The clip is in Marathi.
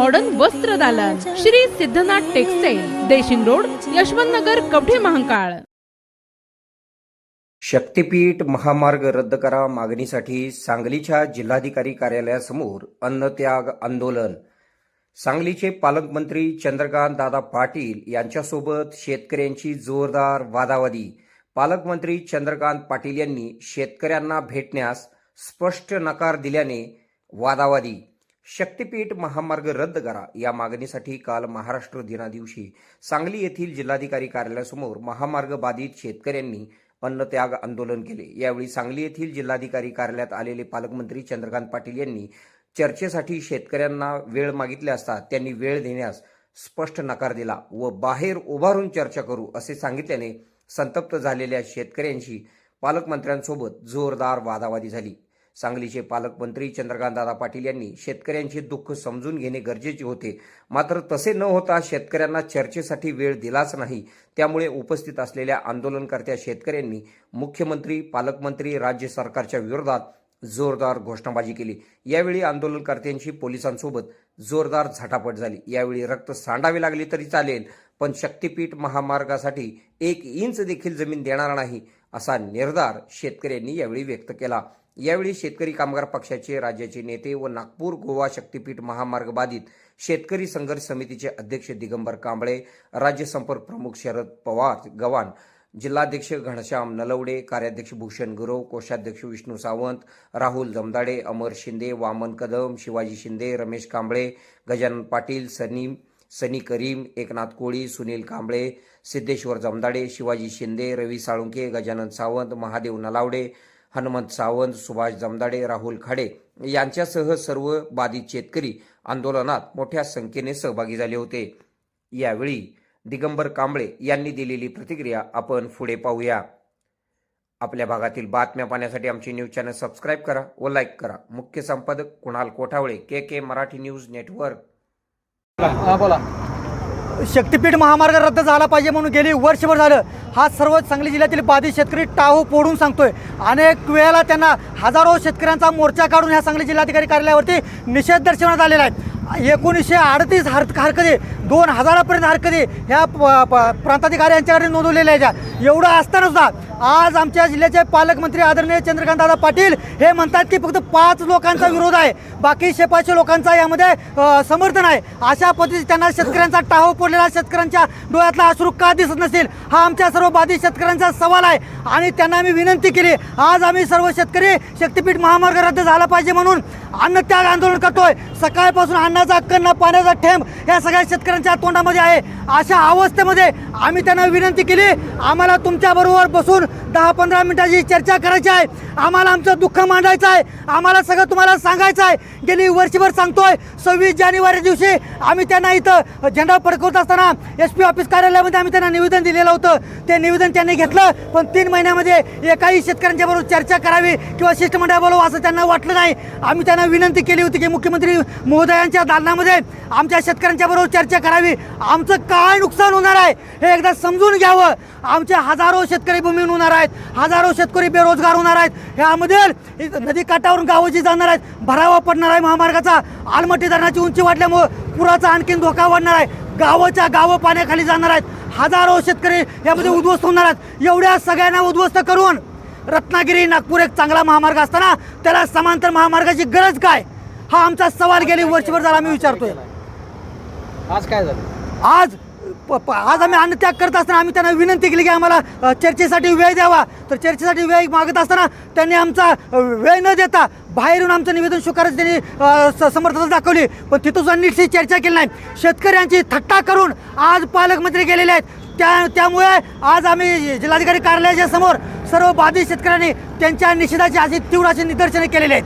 मॉडर्न वस्त्र दालन श्री सिद्धनाथ टेक्सटाईल देशिंग रोड यशवंत नगर कवठे महाकाळ शक्तीपीठ महामार्ग रद्द करा मागणीसाठी सांगलीच्या जिल्हाधिकारी कार्यालयासमोर अन्नत्याग आंदोलन. सांगलीचे पालकमंत्री चंद्रकांत दादा पाटील यांच्यासोबत शेतकऱ्यांची जोरदार वादावादी. पालकमंत्री चंद्रकांत पाटील यांनी शेतकऱ्यांना भेटण्यास स्पष्ट नकार दिल्याने वादावादी. शक्तीपीठ महामार्ग रद्द करा. या मागणीसाठी काल महाराष्ट्र दिनादिवशी सांगली येथील जिल्हाधिकारी कार्यालयासमोर महामार्ग बाधित शेतकऱ्यांनी अन्नत्याग आंदोलन केले. यावेळी सांगली येथील जिल्हाधिकारी कार्यालयात आलेले पालकमंत्री चंद्रकांत पाटील यांनी चर्चेसाठी शेतकऱ्यांना वेळ मागितले असता त्यांनी वेळ देण्यास स्पष्ट नकार दिला व बाहेर उभारून चर्चा करू असे सांगितल्याने संतप्त झालेल्या शेतकऱ्यांशी पालकमंत्र्यांसोबत जोरदार वादावादी झाली. सांगलीचे पालकमंत्री चंद्रकांतदादा पाटील यांनी शेतकऱ्यांचे दुःख समजून घेणे गरजेचे होते. मात्र तसे न होता शेतकऱ्यांना चर्चेसाठी वेळ दिलाच नाही. त्यामुळे उपस्थित असलेल्या आंदोलनकर्त्या शेतकऱ्यांनी मुख्यमंत्री पालकमंत्री राज्य सरकारच्या विरोधात जोरदार घोषणाबाजी केली. यावेळी आंदोलनकर्त्यांची पोलिसांसोबत जोरदार झटापट झाली. यावेळी रक्त सांडावे लागले तरी चालेल पण शक्तीपीठ महामार्गासाठी एक इंच देखील जमीन देणार नाही असा निर्धार शेतकऱ्यांनी यावेळी व्यक्त केला. यावेळी शेतकरी कामगार पक्षाचे राज्याचे नेते व नागपूर गोवा शक्तीपीठ महामार्ग बाधित शेतकरी संघर्ष समितीचे अध्यक्ष दिगंबर कांबळे राज्य संपर्क प्रमुख शरद पवार गव्हाण जिल्हाध्यक्ष घनश्याम नलवडे कार्याध्यक्ष भूषण गुरव कोषाध्यक्ष विष्णू सावंत राहुल जमदाडे अमर शिंदे वामन कदम शिवाजी शिंदे रमेश कांबळे गजानन पाटील सनीम सनी करीम एकनाथ कोळी सुनील कांबळे सिद्धेश्वर जमदाडे शिवाजी शिंदे रवी साळुंके गजानन सावंत महादेव नलावडे हनुमंत सावंत सुभाष जमदाडे राहुल खाडे यांच्यासह सर्व बाधित शेतकरी आंदोलनात मोठ्या संख्येने सहभागी झाले होते. यावेळी दिगंबर कांबळे यांनी दिलेली प्रतिक्रिया आपण पुढे पाहूया. आपल्या भागातील बातम्या पाहण्यासाठी आमचे न्यूज चॅनल सबस्क्राईब करा व लाईक करा. मुख्य संपादक Kunal Kothavale K K Marathi news network. बोला. शक्तीपीठ महामार्ग रद्द झाला पाहिजे म्हणून गेली वर्षभर झालं. हा सर्व सांगली जिल्ह्यातील बाधित शेतकरी टाहू पोडून सांगतोय. अनेक वेळेला त्यांना हजारो शेतकऱ्यांचा मोर्चा काढून ह्या सांगली जिल्हाधिकारी कार्यालयावरती निषेध दर्शवण्यात आलेला आहे. एकोणीसशे अडतीस हर हरकती दोन हजारापर्यंत हरकती ह्या प- प- प्रांताधिकारी यांच्याकडे नोंदवलेल्या आहेत. एवढं असताना सुद्धा आज आमच्या जिल्ह्याचे पालकमंत्री आदरणीय चंद्रकांतदादा पाटील हे म्हणतात की फक्त पाच लोकांचा विरोध आहे. बाकी शेपाचे लोकांचा यामध्ये समर्थन आहे. अशा पद्धतीने त्यांना शेतकऱ्यांचा टाहो पडलेला शेतकऱ्यांच्या डोळ्यातला अश्रू का दिसत नसेल हा आमच्या सर्व बाधित शेतकऱ्यांचा सवाल आहे. आणि त्यांना आम्ही विनंती केली आज आम्ही सर्व शेतकरी शक्तीपीठ महामार्ग रद्द झाला पाहिजे म्हणून अन्नत्याग आंदोलन करतोय. सकाळपासून अन्नाचा हक्क पाण्याचा ठेंब या सगळ्या शेतकऱ्यांच्या तोंडामध्ये आहे. अशा अवस्थेमध्ये आम्ही त्यांना विनंती केली आम्हाला तुमच्याबरोबर बसून दहा पंधरा मिनिटाची चर्चा करायची आहे. आम्हाला आमचं दुःख मांडायचं आहे. आम्हाला सगळं तुम्हाला सांगायचं आहे. गेली वर्षभर सांगतोय सव्वीस जानेवारी दिवशी आम्ही त्यांना इथं झेंडा फडकवत असताना एस पी ऑफिस कार्यालयामध्ये आम्ही त्यांना निवेदन दिलेलं होतं. ते निवेदन त्यांनी घेतलं पण तीन महिन्यामध्ये एकाही शेतकऱ्यांच्या बरोबर चर्चा करावी किंवा शिष्टमंडळ बोलावं असं त्यांना वाटलं नाही. आम्ही त्यांना विनंती केली होती की मुख्यमंत्री महोदयांच्या दालनामध्ये आमच्या शेतकऱ्यांच्या बरोबर चर्चा करावी. आमचं काय नुकसान होणार आहे हे एकदा समजून घ्यावं. आमचे हजारो शेतकरी भूमीहून होणार आहेत. हजारो शेतकरी बेरोजगार होणार आहेत. ह्यामध्ये नदी काठावरून गावं जी जाणार आहेत. भरावा पडणार आहे महामार्गाचा. आलमटी धरणाची उंची वाढल्यामुळं पुराचा आणखीन धोका वाढणार आहे. गावाच्या गावं पाण्याखाली जाणार आहेत. हजारो शेतकरी यामध्ये उद्ध्वस्त होणार आहेत. एवढ्या सगळ्यांना उद्ध्वस्त करून रत्नागिरी नागपूर एक चांगला महामार्ग असताना त्याला समांतर महामार्गाची गरज काय? हा आमचा सवाल गेली वर्षभर झाला आम्ही विचारतोय. आज काय झालं? आज प- प- आज आम्ही अन्नत्याग करत असताना आम्ही त्यांना विनंती केली की आम्हाला अ, चर्चेसाठी वेळ द्यावा. तर चर्चेसाठी वेळ मागत असताना त्यांनी आमचा अ, वेळ न देता बाहेरून आमचं निवेदन स्वीकारत त्यांनी अ, स- समर्थता दाखवली. पण तिथं सुद्धा नीटशी चर्चा केली नाही. शेतकऱ्यांची थट्टा करून आज पालकमंत्री गेलेले आहेत. त्या त्यामुळे आज आम्ही जिल्हाधिकारी कार्यालयाच्या समोर सर्व बाधित शेतकऱ्यांनी त्यांच्या निषेधाची अशी तीव्र अशी निदर्शने केलेली आहेत.